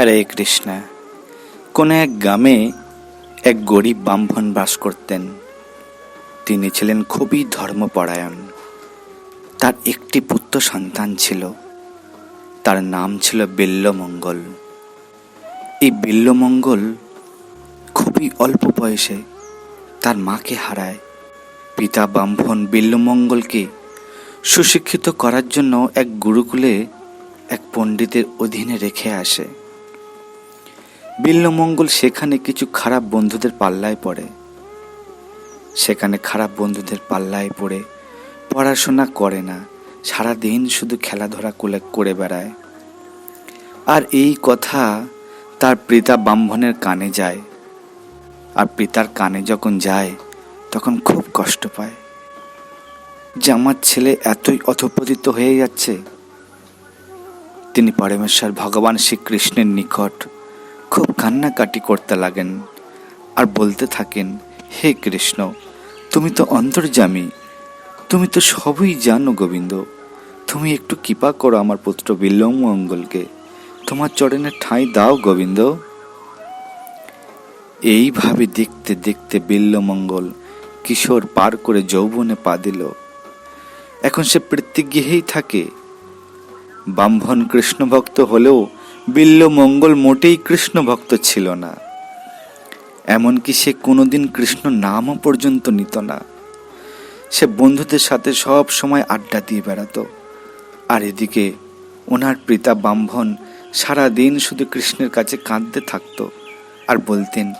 হরে কৃষ্ণ। কোনো এক গ্রামে এক গরিব ব্রাহ্মণ বাস করতেন। তিনি ছিলেন খুবই ধর্মপরায়ণ। তার একটি পুত্র সন্তান ছিল। তার নাম ছিল বিল্লমঙ্গল। এই বিল্লমঙ্গল খুবই অল্প বয়সে তার মাকে হারায়। পিতা ব্রাহ্মণ বিল্লমঙ্গলকে সুশিক্ষিত করার জন্য এক গুরুকুলে এক পণ্ডিতের অধীনে রেখে আসে। বিল্লমঙ্গল সেখানে কিছু খারাপ বন্ধুদের পাল্লায় পড়ে। সেখানে খারাপ বন্ধুদের পাল্লায় পড়ে। পড়াশোনা করে না। সারা দিন শুধু খেলাধুলা কোলে করে বেড়ায়। আর এই কথা তার পিতা ব্রাহ্মণের কানে যায়। আর পিতার কানে যখন যায়, তখন খুব কষ্ট পায়। যে আমার ছেলে এতই অধপতিত হয়ে যাচ্ছে। তিনি পরমেশ্বর ভগবান শ্রীকৃষ্ণের নিকট খুব কান্নাকাটি করতে লাগেন আর বলতে থাকেন, হে কৃষ্ণ, তুমি তো অন্তর্জামী তুমি তো সবই জানো গোবিন্দ। তুমি একটু কৃপা করো আমার পুত্র বিল্লমঙ্গলকে তোমার চরণে ঠাঁই দাও গোবিন্দ। এইভাবে দেখতে দেখতে বিল্লমঙ্গল কিশোর পার করে যৌবনে পা দিল। এখন সে প্রত্যেকগৃহেই থাকে। ব্রাহ্মণ কৃষ্ণ ভক্ত হলেও বিল্ল মঙ্গল মোটেই কৃষ্ণ ভক্ত ছিল না। এমনকি সে কোনোদিন কৃষ্ণ নামও পর্যন্ত নিত না। সে বন্ধুদের সাথে সব সময় আড্ডা দিয়ে বেড়াতো। আর এদিকে ওনার পিতা ব্রাহ্মণ সারা দিন শুধু কৃষ্ণের কাছে কাঁদতে থাকতো আর বলতেন,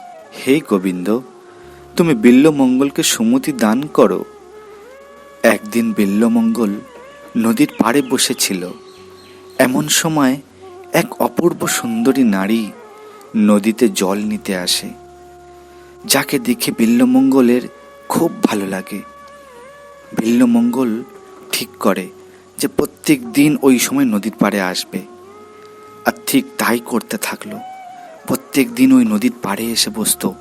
হে গোবিন্দ, তুমি বিল্লমঙ্গলকে সুমতি দান করো। একদিন বিল্লমঙ্গল নদীর পাড়ে বসেছিল। এমন সময় এক অপূর্ব সুন্দরী নারী নদীতে জল নিতে আসে, যাকে দেখে বিল্লমঙ্গলের খুব ভালো লাগে। বিল্লমঙ্গল ঠিক করে যে প্রত্যেক দিন ওই সময় নদীর পাড়ে আসবে আর ঠিক তাই করতে থাকল। প্রত্যেক দিন ওই নদীর পাড়ে এসে বসতো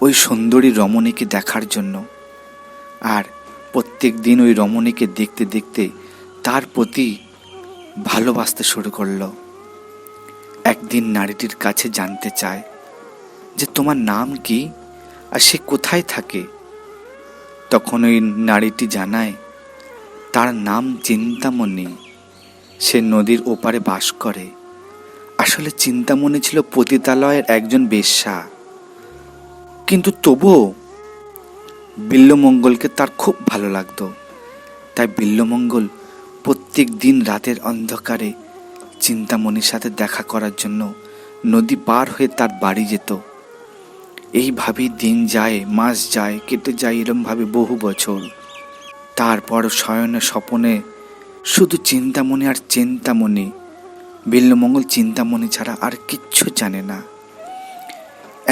ওই সুন্দরী রমণীকে দেখার জন্য। আর প্রত্যেক দিন ওই রমণীকে দেখতে দেখতে তার প্রতি ভালোবাসতে শুরু করল। একদিন নারীটির কাছে জানতে চায় যে তোমার নাম কি আর সে কোথায় থাকে। তখন ওই নারীটি জানায়, তার নাম চিন্তামণি। সে নদীর ওপারে বাস করে। আসলে চিন্তামণি ছিল পতিতালয়ের একজন বেশ্যা। কিন্তু তবুও বিল্লমঙ্গলকে তার খুব ভালো লাগতো। তাই বিল্লমঙ্গল প্রত্যেক দিন রাতের অন্ধকারে চিন্তামণির সাথে দেখা করার জন্য নদী পার হয়ে তার বাড়ি যেত। এইভাবেই দিন যায়, মাস যায়, কেটে যায় এরমভাবে বহু বছর। তারপর শয়নে স্বপনে শুধু চিন্তামণি আর চিন্তামণি, বিল্লমঙ্গল চিন্তামণি ছাড়া আর কিচ্ছু জানে না।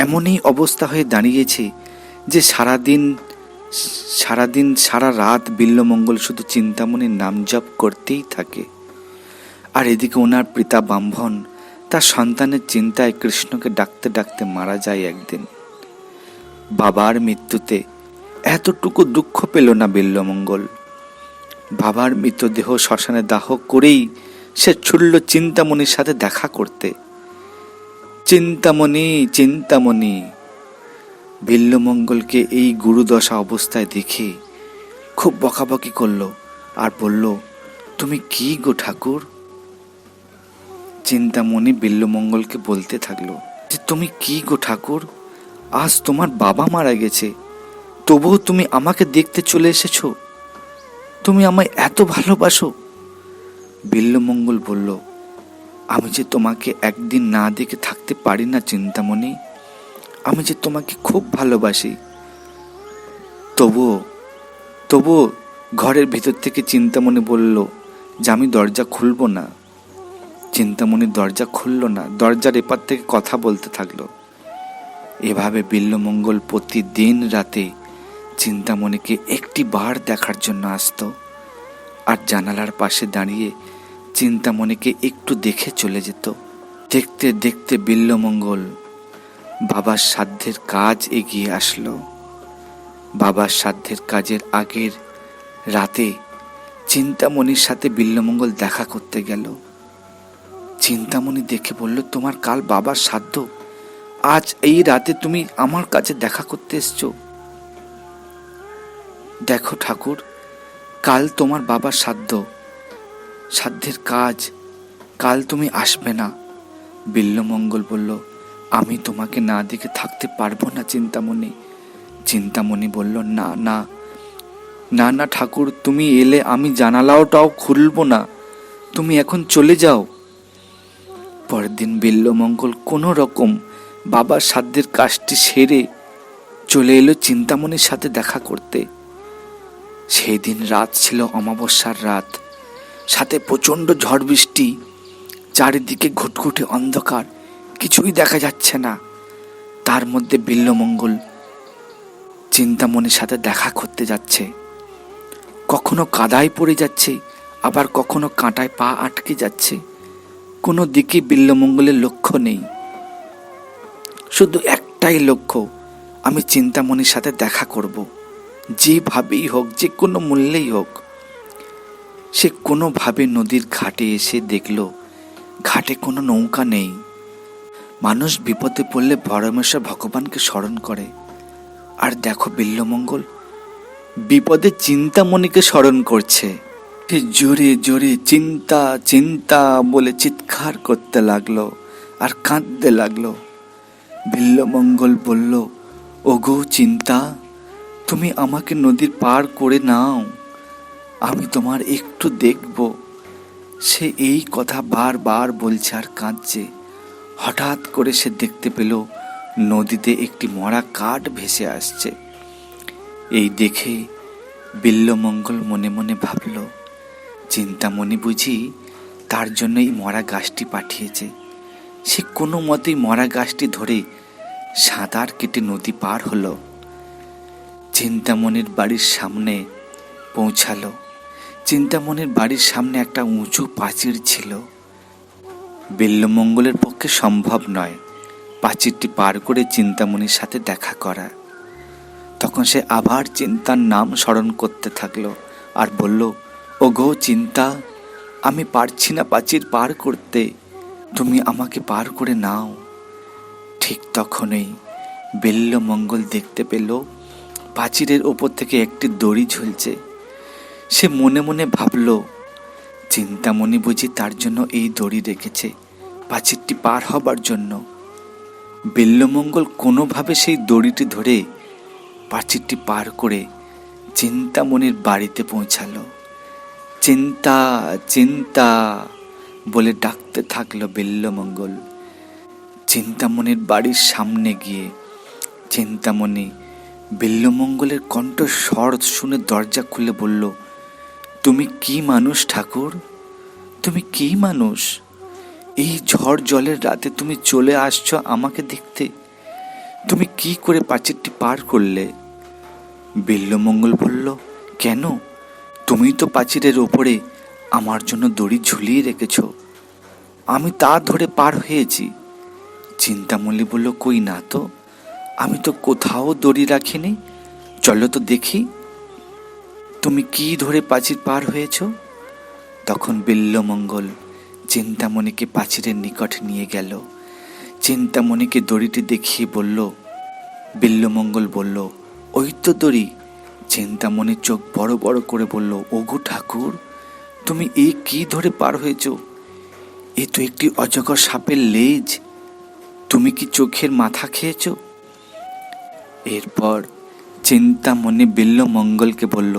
এমনই অবস্থা হয়ে দাঁড়িয়েছে যে সারাদিন সারাদিন, সারা রাত বিল্লমঙ্গল শুধু চিন্তামণির নাম জপ করতেই থাকে। আর এদিকে ওনার পিতা ব্রাহ্মণ তার সন্তানের চিন্তায় কৃষ্ণকে ডাকতে ডাকতে মারা যায় একদিন। বাবার মৃত্যুতে এতটুকু দুঃখ পেল না বিল্লমঙ্গল। বাবার মৃতদেহ শ্মশানে দাহ করেই সে ছুটল চিন্তামণির সাথে দেখা করতে। চিন্তামণি চিন্তামণি, বিল্লমঙ্গলকে এই গুরুদশা অবস্থায় দেখে খুব বকাবকি করল আর বলল, তুমি কি গো ঠাকুর? চিন্তামণি বিল্লমঙ্গলকে বলতে থাকল, যে তুমি কি গো ঠাকুর? আজ তোমার বাবা মারা গেছে। তবুও তুমি আমাকে দেখতে চলে এসেছ। তুমি আমায় এত ভালোবাসো? বিল্লমঙ্গল বলল, আমি যে তোমাকে একদিন না দেখে থাকতে পারি না চিন্তামণি, আমি যে তোমাকে খুব ভালোবাসি। তবুও তবুও ঘরের ভিতর থেকে চিন্তামণি বলল, যে আমি দরজা খুলবো না। চিন্তামণি দরজা খুলল না। দরজার এপার থেকে কথা বলতে থাকল। এভাবে বিল্লমঙ্গল প্রতিদিন রাতে চিন্তামণিকে একটি বার দেখার জন্য আসতো আর জানালার পাশে দাঁড়িয়ে চিন্তামণিকে একটু দেখে চলে যেত। দেখতে দেখতে বিল্লমঙ্গল বাবার সাধ্যের কাজ এগিয়ে আসলো। বাবার সাধ্যের কাজের আগের রাতে চিন্তামণির সাথে বিল্লমঙ্গল দেখা করতে গেল। চিন্তামণি দেখে বলল, তোমার কাল বাবার সাধ্য। আজ এই রাতে তুমি আমার কাছে দেখা করতে এসছো। দেখো ঠাকুর, কাল তোমার বাবার সাধ্য। সাধ্যের কাজ, কাল তুমি আসবে না। বিল্লমঙ্গল বলল, আমি তোমাকে না দেখে থাকতে পারব না চিন্তামণি। চিন্তামণি বলল, না না না না ঠাকুর, তুমি এলে আমি জানালাওটাও খুলব না। তুমি এখন চলে যাও। পরের দিন বিল্লমঙ্গল কোনো রকম বাবার সাধ্যের কাজটি সেরে চলে এলো চিন্তামণির সাথে দেখা করতে। সেই দিন রাত ছিল অমাবস্যার রাত। সাথে প্রচণ্ড ঝড় বৃষ্টি, চারিদিকে ঘুটঘুটে অন্ধকার, কিছুই দেখা যাচ্ছে না। তার মধ্যে বিল্লমঙ্গল চিন্তামণির সাথে দেখা করতে যাচ্ছে। কখনো কাদায় পড়ে যাচ্ছে, আবার কখনো কাঁটায় পা আটকে যাচ্ছে। কোনো দিকে বিল্লমঙ্গলের লক্ষ্য নেই। শুধু একটাই লক্ষ্য, আমি চিন্তামণির সাথে দেখা করব। যেভাবেই হোক, যে কোনো মূল্যেই হোক। সে কোনোভাবে নদীর ঘাটে এসে দেখল, ঘাটে কোনো নৌকা নেই। মানুষ বিপদে পড়লে পরমেশ্বর ভগবানকে স্মরণ করে। আর দেখো বিল্লমঙ্গল, বিপদে চিন্তামণিকে স্মরণ করছে। জোরে জোরে চিন্তা চিন্তা বলে চিৎকার করতে লাগল আর কাঁদতে লাগল। বিল্লমঙ্গল বলল, ওগো চিন্তা, তুমি আমাকে নদীর পার করে নাও। আমি তোমার একটু দেখব। সে এই কথা বারবার বলছে আর কাঁদছে। হঠাৎ করে সে দেখতে পেল, নদীতে একটি মরা কাঠ ভেসে আসছে। এই দেখে বিল্লমঙ্গল মনে মনে ভাবল চিন্তামণি বুঝি তার জন্য এই মরা গাছটি পাঠিয়েছে। সে কোনো মতেই মরা গাছটি ধরে সাঁতার কেটে নদী পার হলো। চিন্তামণির বাড়ির সামনে পৌঁছালো। চিন্তামণির বাড়ির সামনে একটা উঁচু প্রাচীর ছিল। বিল্লমঙ্গলের পক্ষে সম্ভব নয় প্রাচীরটি পার করে চিন্তামণির সাথে দেখা করা। তখন সে আবার চিন্তার নাম স্মরণ করতে থাকল আর বলল ও গো চিন্তা। আমি পারছি না প্রাচীর পার করতে। তুমি আমাকে পার করে নাও। ঠিক তখনই বেল্লমঙ্গল দেখতে পেল প্রাচীরের ওপর থেকে একটি দড়ি ঝুলছে। সে মনে মনে ভাবল, চিন্তামণি বুঝি তার জন্য এই দড়ি রেখেছে প্রাচীরটি পার হবার জন্য। বেল্লমঙ্গল কোনোভাবে সেই দড়িটি ধরে প্রাচীরটি পার করে চিন্তামণির বাড়িতে পৌঁছালো। চিন্তা চিন্তা বলে ডাকতে থাকল বেল্লমঙ্গল। চিন্তামণির বাড়ির সামনে গিয়ে, চিন্তামণি বিল্লমঙ্গলের কণ্ঠ স্বর শুনে দরজা খুলে বলল, তুমি কি মানুষ ঠাকুর? তুমি কি মানুষ? এই ঝড় জলের রাতে তুমি চলে আসছো আমাকে দেখতে। তুমি কি করে প্রাচীরটি পার করলে? বিল্লমঙ্গল বলল, কেন? তুমি তো প্রাচীরের ওপরে আমার জন্য দড়ি ঝুলিয়ে রেখেছ। আমি তা ধরে পার হয়েছি। চিন্তামল্লী বলল, কই না তো? আমি তো কোথাও দড়ি রাখিনি। চলো তো দেখি। তুমি কি ধরে প্রাচীর পার হয়েছ? তখন বিল্লমঙ্গল চিন্তামণিকে প্রাচীরের নিকট নিয়ে গেল। চিন্তামণিকে দড়িটি দেখিয়ে বলল, বিল্লমঙ্গল বলল, ওই তো দড়ি চিন্তামণির চোখ বড় বড় করে বলল, ওগো ঠাকুর, তুমি এ কি ধরে পার হয়েছ? এ তো একটি অজগর সাপের লেজ। তুমি কি চোখের মাথা খেয়েছ? এরপর চিন্তামণি বিল্লমঙ্গলকে বলল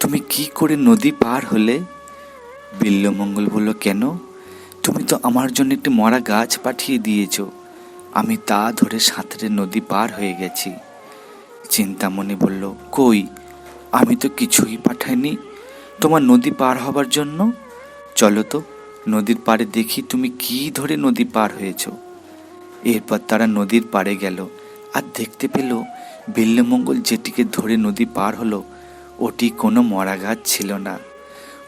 তুমি কি করে নদী পার হলে? বিল্লমঙ্গল বলল, কেন? তুমি তো আমার জন্য একটি মরা গাছ পাঠিয়ে দিয়েছ। আমি তা ধরে সাঁতরে নদী পার হয়ে গেছি। চিন্তামণি বলল, কই? আমি তো কিছুই পাঠাইনি। তোমার নদী পার হবার জন্য? চলো তো, নদীর পাড়ে দেখি তুমি কি ধরে নদী পার হয়েছ। এরপর তারা নদীর পাড়ে গেল। আর দেখতে পেল, বিল্লমঙ্গল যেটিকে ধরে নদী পার হলো, ওটি কোনো মরা গাছ ছিল না।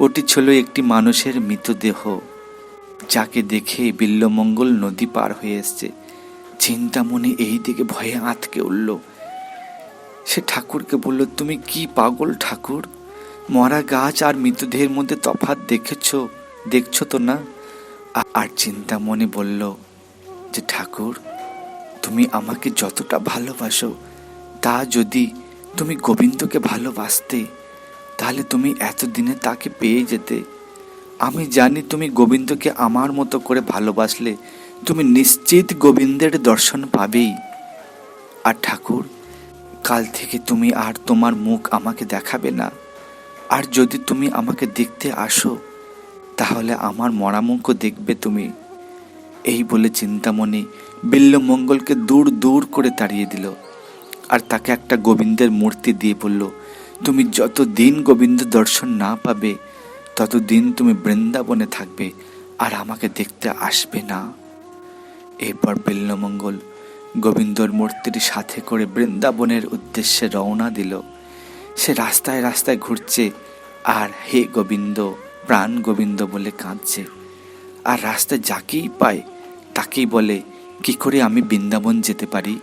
ওটি ছিল একটি মানুষের মৃতদেহ, যাকে দেখে বিল্লমঙ্গল নদী পার হয়ে এসছে। চিন্তামণি এই দিকে ভয়ে আঁতকে উঠল। সে ঠাকুরকে বলল, তুমি কি পাগল ঠাকুর? মরা গাছ আর মৃতদেহের মধ্যে তফাৎ দেখেছ, দেখছ তো না? আর চিন্তামণি বলল, যে ঠাকুর, তুমি আমাকে যতটা ভালোবাসো, তা যদি তুমি গোবিন্দকে ভালোবাসতে, তাহলে তুমি এতদিনে তাকে পেয়ে যেতে। আমি জানি তুমি গোবিন্দকে আমার মতো করে ভালোবাসলে, তুমি নিশ্চিত গোবিন্দের দর্শন পাবেই। আর ঠাকুর কাল থেকে তুমি আর তোমার মুখ আমাকে দেখাবে না। আর যদি তুমি আমাকে দেখতে আসো, তাহলে আমার মরা মুখও দেখবে তুমি। এই বলে চিন্তামণি বিল্লমঙ্গলকে দূর দূর করে তাড়িয়ে দিল। আর তাকে একটা গোবিন্দের মূর্তি দিয়ে বলল, তুমি যত দিন গোবিন্দ দর্শন না পাবে, ততদিন তুমি বৃন্দাবনে থাকবে আর আমাকে দেখতে আসবে না। এরপর বিল্লমঙ্গল গোবিন্দর মূর্তির সাথে করে বৃন্দাবনের উদ্দেশ্যে রওনা দিল। সে রাস্তায় রাস্তায় ঘুরছে, আর হে গোবিন্দ, প্রাণ গোবিন্দ বলে কাঁদছে। আর রাস্তায় যাকেই পায়, তাকেই বলে, কি করে আমি বৃন্দাবন যেতে পারি?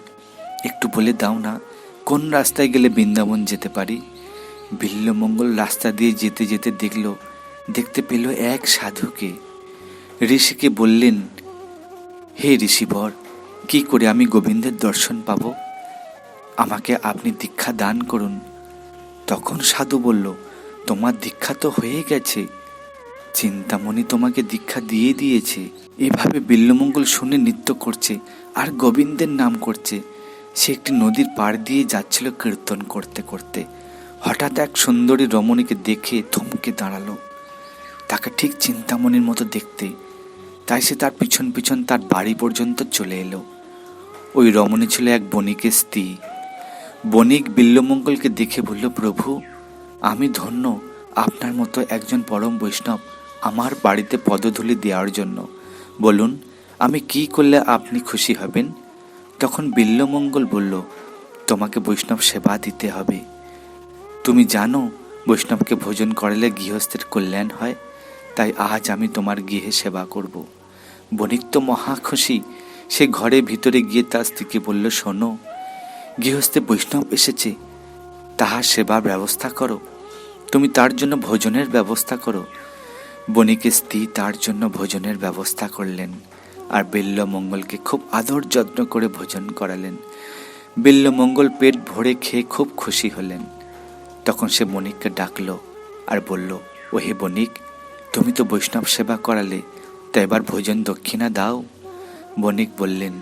একটু বলে দাও না, কোন রাস্তায় গেলে বৃন্দাবন যেতে পারি? বিল্লমঙ্গল রাস্তা দিয়ে যেতে যেতে দেখল, দেখতে পেল এক সাধুকে। ঋষিকে বললেন, হে ঋষিবর কি করে আমি গোবিন্দের দর্শন পাব? আমাকে আপনি দীক্ষা দান করুন। তখন সাধু বলল, তোমার দীক্ষা তো হয়ে গেছে। চিন্তামণি তোমাকে দীক্ষা দিয়ে দিয়েছে। এভাবে বিল্লমঙ্গল শুনে নৃত্য করছে আর গোবিন্দের নাম করছে। সে একটি নদীর পাড় দিয়ে যাচ্ছিল কীর্তন করতে করতে। হঠাৎ এক সুন্দরী রমণীকে দেখে থমকে দাঁড়াল। তাকে ঠিক চিন্তামণির মতো দেখতে তাই সে তার পিছন পিছন তার বাড়ি পর্যন্ত চলে এলো। ওই রমণী ছিল এক বণিকের স্ত্রী। বণিক বিল্লমঙ্গলকে দেখে বলল, প্রভু, আমি ধন্য আপনার মতো একজন পরম বৈষ্ণব আমার বাড়িতে পদধূলি দেওয়ার জন্য। বলুন, আমি কি করলে আপনি খুশি হবেন? তখন বিল্লমঙ্গল বলল, তোমাকে বৈষ্ণব সেবা দিতে হবে। তুমি জানো, বৈষ্ণবকে ভোজন করালে গৃহস্থের কল্যাণ হয়, তাই আজ আমি তোমার গৃহে সেবা করব। বণিক তো মহা খুশি। সে ঘরে ভিতরে গিয়ে তার স্ত্রীকে বলল, শোনো, গৃহস্থে বৈষ্ণব এসেছে। তাহার সেবার ব্যবস্থা করো। তুমি তার জন্য ভোজনের ব্যবস্থা করো। বণিকের স্ত্রী তার জন্য ভোজনের ব্যবস্থা করলেন আর বিল্লমঙ্গলকে খুব আদর যত্ন করে ভোজন করালেন। বিল্লমঙ্গল পেট ভরে খেয়ে খুব খুশি হলেন। তখন সে বণিককে ডাকল আর বলল ও হে বণিক, তুমি তো বৈষ্ণব সেবা করালে তো এবার ভোজন দক্ষিণা দাও। বণিক বললেন,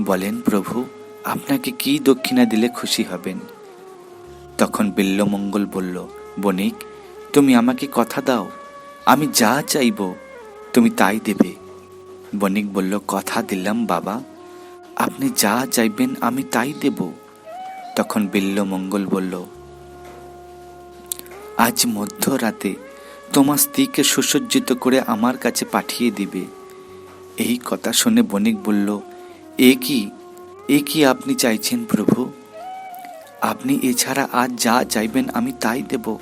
বলেন প্রভু, আপনাকে কি দক্ষিণা দিলে খুশি হবেন? তখন বিল্লমঙ্গল বলল, বণিক, তুমি আমাকে কথা দাও, আমি যা চাইব, তুমি তাই দেবে। বণিক বলল, কথা দিলাম বাবা, আপনি যা চাইবেন আমি তাই দেব। তখন বিল্লমঙ্গল বলল, আজ মধ্যরাতে তোমার স্ত্রীকে সুসজ্জিত করে আমার কাছে পাঠিয়ে দিবে। এই কথা শুনে বণিক বলল, এ কি? এ কি আপনি চাইছেন প্রভু? আপনি এছাড়া আজ যা চাইবেন আমি তাই দেব।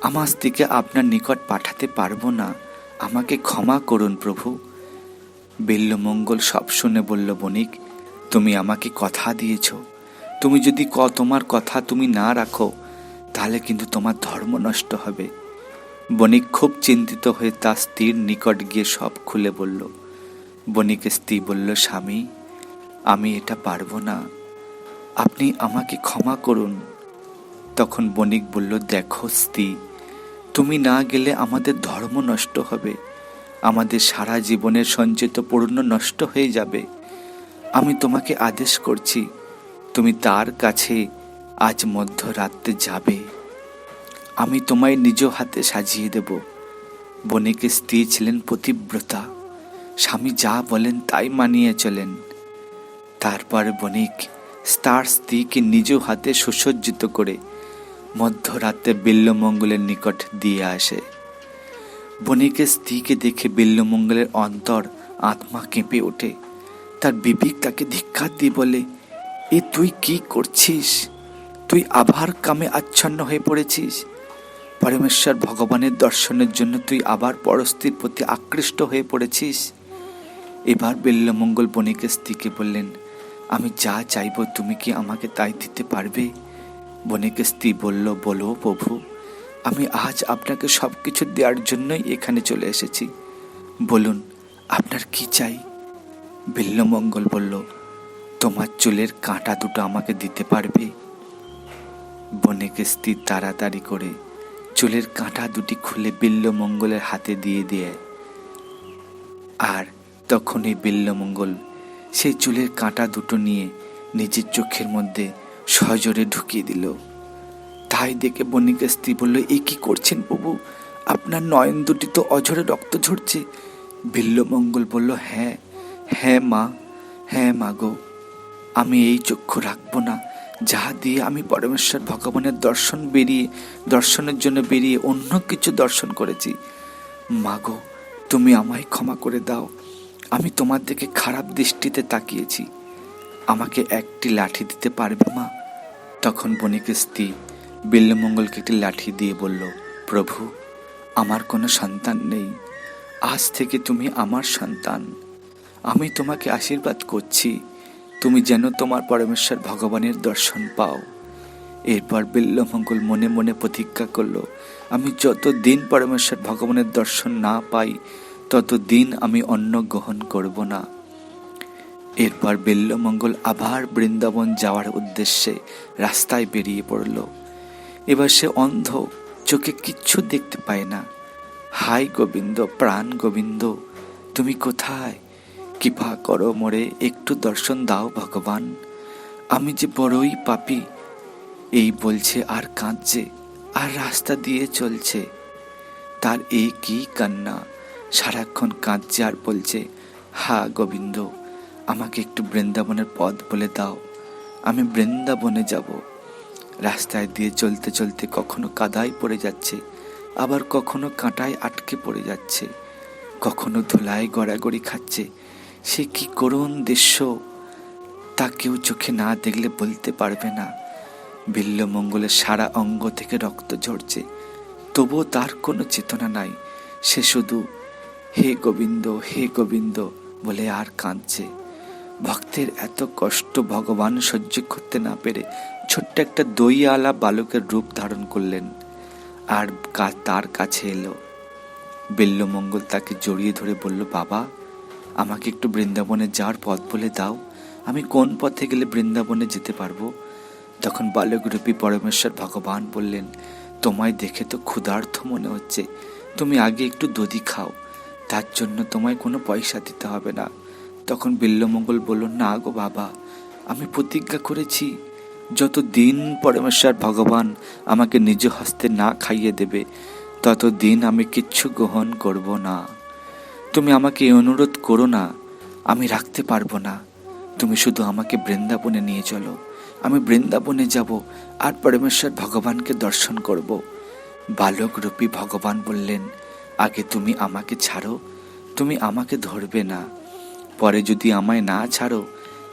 আমার স্ত্রীকে আপনার নিকট পাঠাতে পারব না। আমাকে ক্ষমা করুন প্রভু। বিল্লমঙ্গল সব শুনে বলল, বণিক, তুমি আমাকে কথা দিয়েছ। তুমি যদি ক তোমার কথা তুমি না রাখো, তাহলে কিন্তু তোমার ধর্ম নষ্ট হবে। বণিক খুব চিন্তিত হয়ে তার স্ত্রীর নিকট গিয়ে সব খুলে বলল, বণিকের স্ত্রী বলল, স্বামী, আমি এটা পারব না। আপনি আমাকে ক্ষমা করুন। তখন বণিক বলল, দেখো স্ত্রী, তুমি না গেলে আমাদের ধর্ম নষ্ট হবে। আমাদের সারা জীবনের সঞ্চিত পূর্ণ নষ্ট হয়ে যাবে। আমি তোমাকে আদেশ করছি, তুমি তার কাছে আজ মধ্যরাত্রে যাবে। আমি তোমায় নিজ হাতে সাজিয়ে দেব। বণিকের স্ত্রী ছিলেন পতিব্রতা। স্বামী যা বলেন তাই মানিয়ে চলেন। তারপর বণিক তার স্ত্রীকে নিজ হাতে সুসজ্জিত করে মধ্যরাতে বিল্লমঙ্গলের নিকট দিয়ে আসে। বণিকের স্ত্রীকে দেখে বিল্লমঙ্গলের অন্তর আত্মা কেঁপে ওঠে। তার বিবেক তাকে ধিক্ষা দিয়ে বলে, এ তুই কি করছিস? তুই আভার কামে আচ্ছন্ন হয়ে পড়েছিস? পরমেশ্বর ভগবানের দর্শনের জন্য তুই আবার পরস্ত্রীর প্রতি আকৃষ্ট হয়ে পড়েছিস? এবার বিল্লমঙ্গল বণিকের স্ত্রীকে বললেন, আমি যা চাইব তুমি কি আমাকে তাই দিতে পারবে? বণিকের স্ত্রী বলল, বলো প্রভু, আমি আজ আপনাকে সব কিছু দেওয়ার জন্যই এখানে চলে এসেছি। বলুন, আপনার কি চাই? বিল্লমঙ্গল বলল, তোমার চুলের কাঁটা দুটো আমাকে দিতে পারবে? বনেকেস্তি তাড়াতাড়ি করে চুলের কাঁটা দুটি খুলে বিল্লমঙ্গলের হাতে দিয়ে দেয়। আর তখনই বিল্লমঙ্গল সেই চুলের কাঁটা দুটো নিয়ে নিজের চোখের মধ্যে সজোরে ঢুকিয়ে দিল। তাই দেখে বণিকের স্ত্রী বলল, এ কি করছেন বাবু আপনার নয়ন দুটি তো অঝরে রক্ত ঝরছে। বিল্লমঙ্গল বলল হ্যাঁ হ্যাঁ মা হ্যাঁ মা গো, আমি এই চক্ষু রাখব না। যাহা দিয়ে আমি পরমেশ্বর ভগবানের দর্শন বেরিয়ে, দর্শনের জন্য বেরিয়ে অন্য কিছু দর্শন করেছি। মাগো, তুমি আমায় ক্ষমা করে দাও। আমি তোমার দিকে খারাপ দৃষ্টিতে তাকিয়েছি। আমাকে একটি লাঠি দিতে পারবে মা? তখন বণিকের স্ত্রী বিল্লমঙ্গলকে একটি লাঠি দিয়ে বলল, প্রভু, আমার কোনো সন্তান নেই। আজ থেকে তুমি আমার সন্তান। আমি তোমাকে আশীর্বাদ করছি। তুমি যেন তোমার পরমেশ্বর ভগবানের দর্শন পাও। এরপর বিল্লমঙ্গল মনে মনে প্রতিজ্ঞা করল, আমি যত দিন পরমেশ্বর ভগবানের দর্শন না পাই তত দিন আমি অন্ন গ্রহণ করব না। এরপর বিল্লমঙ্গল আবার বৃন্দাবন যাওয়ার উদ্দেশ্যে রাস্তায় বেরিয়ে পড়ল। এবার সে অন্ধ, চোখে কিচ্ছু দেখতে পায় না। হাই গোবিন্দ, প্রাণ গোবিন্দ, তুমি কোথায়? কৃপা করো মোরে, একটু দর্শন দাও ভগবান। আমি যে বড়ই পাপি, এই বলছে আর কাঁদছে, আর রাস্তা দিয়ে চলছে। তার এই কি কান্না? সারাক্ষণ কাঁদছে আর বলছে, হা গোবিন্দ, আমাকে একটু বৃন্দাবনের পথ বলে দাও। আমি বৃন্দাবনে যাব। রাস্তায় দিয়ে চলতে চলতে কখনো কাদায় পড়ে যাচ্ছে, আবার কখনো কাঁটায় আটকে পড়ে যাচ্ছে। কখনো ধুলায় গড়াগড়ি খাচ্ছে সে কি করুণ দৃশ্য তা কেউ চোখে না দেখলে বলতে পারবে না। বিল্লমঙ্গলের সারা অঙ্গ থেকে রক্ত ঝরছে। তবুও তার কোনো চেতনা নাই। সে শুধু, হে গোবিন্দ হে গোবিন্দ বলে আর কাঁদছে। ভক্তের এত কষ্ট ভগবান সহ্য করতে না পেরে ছোট্ট একটা দইয়ালা বালকের রূপ ধারণ করলেন। আর তার কাছে এলো। বেল্লমঙ্গল তাকে জড়িয়ে ধরে বলল, বাবা আমাকে একটু বৃন্দাবনে যাওয়ার পথ বলে দাও। আমি কোন পথে গেলে বৃন্দাবনে যেতে পারব? তখন বালকরূপী পরমেশ্বর ভগবান বললেন, তোমায় দেখে তো ক্ষুধার্থ মনে হচ্ছে। তুমি আগে একটু দধি খাও। তার জন্য তোমায় কোনো পয়সা দিতে হবে না। তখন বিল্লমঙ্গল বলল, না গো বাবা, আমি প্রতিজ্ঞা করেছি। যত দিন পরমেশ্বর ভগবান আমাকে নিজ হস্তে না খাইয়ে দেবে তত দিন আমি কিচ্ছু গ্রহণ করব না। তুমি আমাকে অনুরোধ করো না, আমি রাখতে পারব না। তুমি শুধু আমাকে বৃন্দাবনে নিয়ে চলো। আমি বৃন্দাবনে যাব, আর পরমেশ্বর ভগবানকে দর্শন করব। বালক রূপী ভগবান বললেন, আগে তুমি আমাকে ছাড়ো, তুমি আমাকে ধরবে না। পরে যদি আমায় না ছাড়ো,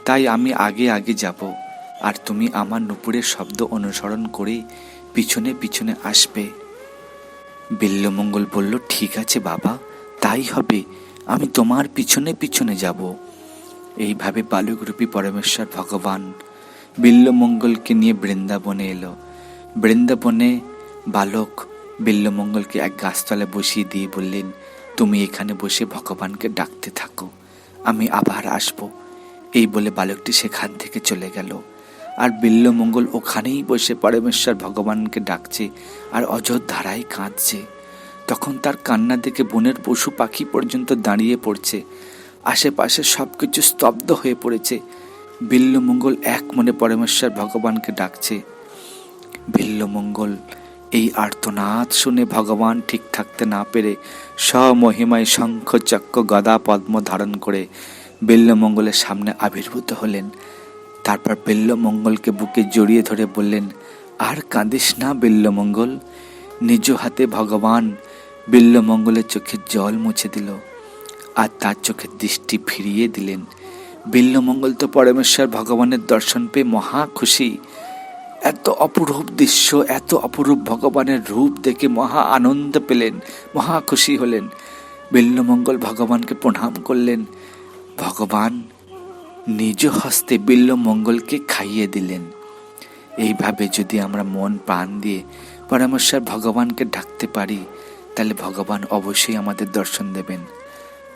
তাই আমি আগে আগে যাব। আর তুমি আমার নুপুরের শব্দ অনুসরণ করে পিছনে পিছনে আসবে। বিল্লমঙ্গল বলল, ঠিক আছে বাবা। তাই হবে, আমি তোমার পিছনে পিছনে যাব। এইভাবে বালকরূপী পরমেশ্বর ভগবান বিল্লমঙ্গলকে নিয়ে বৃন্দাবনে এলো। বৃন্দাবনে বালক বিল্লমঙ্গলকে এক গাছতলায় বসিয়ে দিয়ে বললেন, তুমি এখানে বসে ভগবানকে ডাকতে থাকো, আমি আবার আসব। এই বলে বালকটি সেখান থেকে চলে গেল। আর বিল্লমঙ্গল ওখানেই বসে পরমেশ্বর ভগবানকে ডাকছে আর অযোধ্যারায় কাঁদছে। তখন তার কান্না দেখে বনের পশু পাখি পর্যন্ত দাঁড়িয়ে পড়ছে। আশেপাশে সব কিছু স্তব্ধ হয়ে পড়েছে। বিল্লমঙ্গল এক মনে পরমেশ্বর ভগবানকে ডাকছে। বিল্লমঙ্গল, এই আর্তনাদ শুনে ভগবান ঠিক থাকতে না পেরে স্বমহিমায় শঙ্খ চক্র গদা পদ্ম ধারণ করে বিল্লমঙ্গলের সামনে আবির্ভূত হলেন। তারপর বিল্লমঙ্গলকে বুকে জড়িয়ে ধরে বললেন, আর কাঁদিস না বিল্লমঙ্গল। নিজ হাতে ভগবান বিল্লমঙ্গলের চোখে জল মুছে দিল, আর তার চোখের দৃষ্টি ফিরিয়ে দিলেন। বিল্লমঙ্গল তো পরমেশ্বর ভগবানের দর্শন পেয়ে মহা খুশি। এত অপরূপ দৃশ্য, এত অপরূপ ভগবানের রূপ দেখে মহা আনন্দ পেলেন, মহা খুশি হলেন। বিল্লমঙ্গল ভগবানকে প্রণাম করলেন। ভগবান নিজ হস্তে বিল্লমঙ্গলকে খাইয়ে দিলেন। এইভাবে যদি আমরা মন, প্রাণ দিয়ে পরমেশ্বর ভগবানকে ডাকতে পারি তাহলে ভগবান অবশ্যই আমাদের দর্শন দেবেন।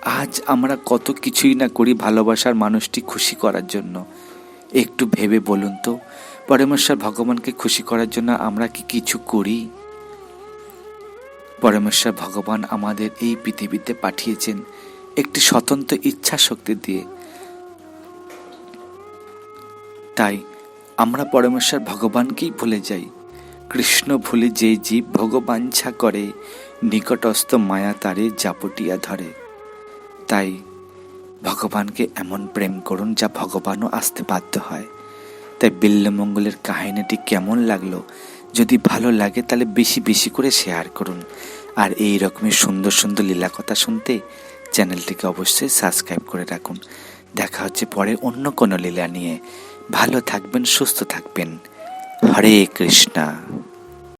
আজ আমরা কত কিছুই না করি ভালোবাসার মানুষটি খুশি করার জন্য। একটু ভেবে বলুন তো, পরমেশ্বর ভগবানকে খুশি করার জন্য আমরা কি কিছু করি? পরমেশ্বর ভগবান আমাদের এই পৃথিবীতে পাঠিয়েছেন একটি স্বতন্ত্র ইচ্ছা শক্তি দিয়ে। তাই আমরা পরমেশ্বর ভগবানকেই ভুলে যাই। কৃষ্ণ ভুলে যে জীব ভগবাঞ্ছা করে নিকটস্থ মায়া তারে জাপটিয়া ধরে। তাই ভগবানকে এমন প্রেম করুন যা ভগবানও আসতে বাধ্য হয়। তাই বিল্লমঙ্গলের কাহিনীটি কেমন লাগল? যদি ভালো লাগে তাহলে বেশি বেশি করে শেয়ার করুন। আর এই রকমের সুন্দর সুন্দর লীলা কথা শুনতে চ্যানেলটিকে অবশ্যই সাবস্ক্রাইব করে রাখুন। দেখা হচ্ছে পরে অন্য কোনো লীলা নিয়ে। ভালো থাকবেন, সুস্থ থাকবেন। হরে কৃষ্ণা।